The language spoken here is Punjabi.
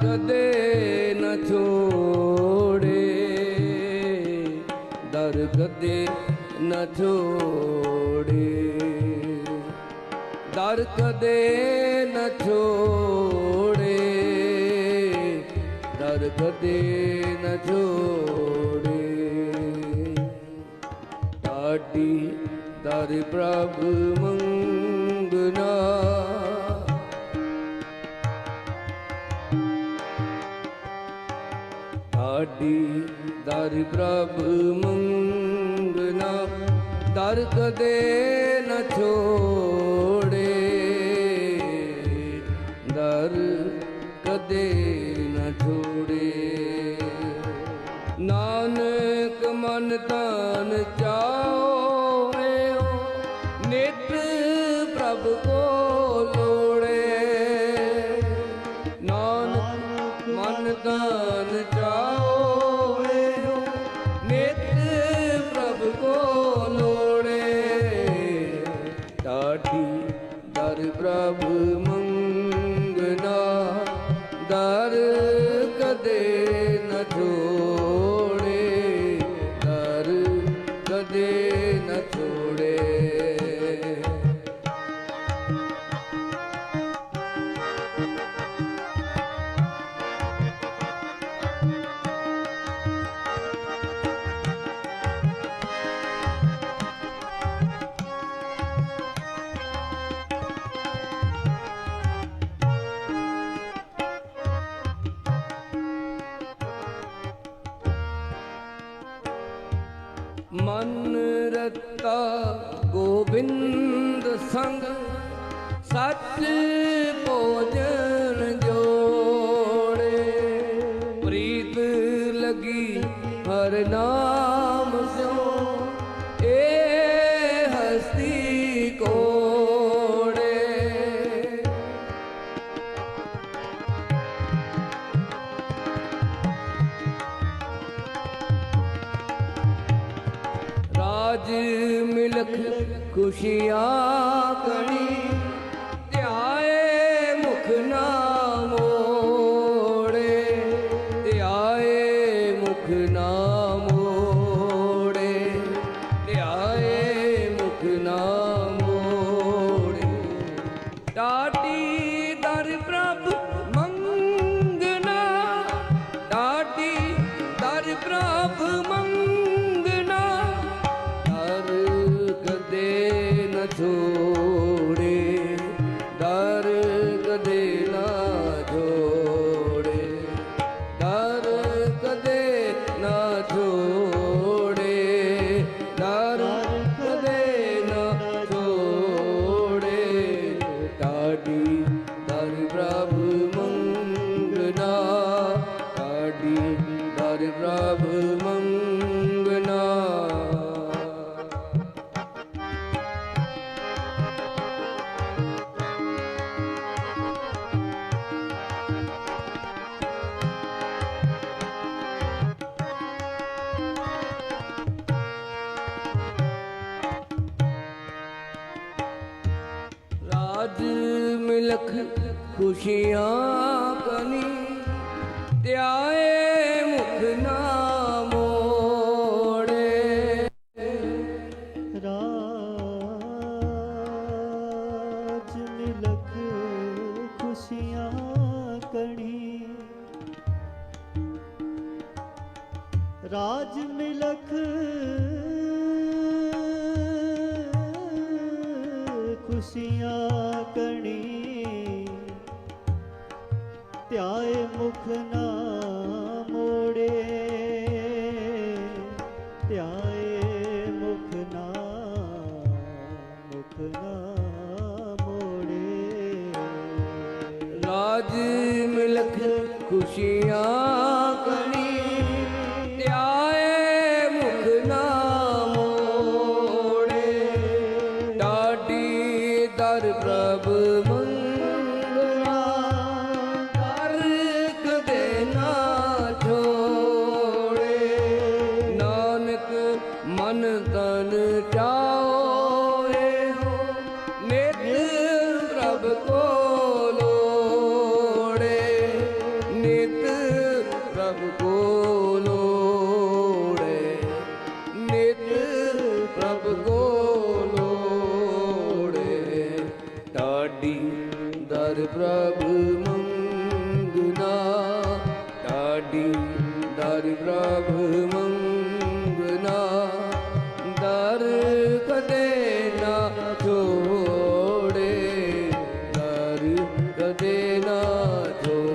ਕਦੇ ਨ ਛੋੜੇ। ਦਰ ਕਦੇ ਨ ਛੋੜੇ। ਦਰ ਕਦੇ ਨ ਛੋੜੇ। ਦਰ ਕਦੇ ਨ ਛੋੜੇ। ਤਾਡੀ ਦਰ ਪ੍ਰਭ ਮੰਗਨਾ ਆਡੀ ਦਰ ਪ੍ਰਭ ਮੰਗਨਾ ਦਰ ਕਦੇ ਨ ਛੋੜੇ। ਦਰ ਕਦੇ ਨ ਛੋੜੇ। ਨਾਨਕ ਮਨ ਤਨ ਚਾਹੇ, ਨਿਤ ਪ੍ਰਭ ਕੋ ਕਦੇ ਮਨ ਰਤਾ ਗੋਬਿੰਦ ਸੰਗ ਸੱਚ ਭੋਜਨ ਜੋੜੇ। ਪ੍ਰੀਤ ਲਗੀ ਹਰ ਨਾਮ ਮਿਲਖ ਖੁਸ਼ੀਆਂ ਕਣੀ ਧਿਆਏ ਮੁਖ ਨਾ ਮੋੜੇ ਧਿਆਏ ਮੁਖ ਨਾ ਦਰ ਪ੍ਰਭ ਮੰਗਨਾ ਰਾਜ ਮਿਲਖ ਖੁਸ਼ੀਆਂ ਕਨੀ ਧਿਆਏ ਰਾਜ ਮਿਲਖ ਖੁਸ਼ੀਆਂ ਕਣੀ। ਰਾਜ ਮਿਲਖ ਖੁਸ਼ੀਆਂ ਕਣੀ। ਧਿਆਏ ਮੁਖ ਨਾ ਰਾਜ ਮਿਲਖ ਖੁਸ਼ੀਆਂ ਕਣੀ, ਧਿਆਏ ਮੁਖ ਨਾ ਮੋੜੇ। ਡਾਡੀ ਦਰ ਪ੍ਰਭ ਮੰਗਲਾ ਕਰ ਕਦੇ ਨਾ ਛੋੜੇ। ਨਾਨਕ ਮਨ ਤਨ ਚਾਹੇ ਹੋ ਨਿਤ ਪ੍ਰਭ ਕੋ પ્રભુ મંગના દાડી દર પ્રભુ મંગના દર કદે ના જોડે દર કદે ના જોડે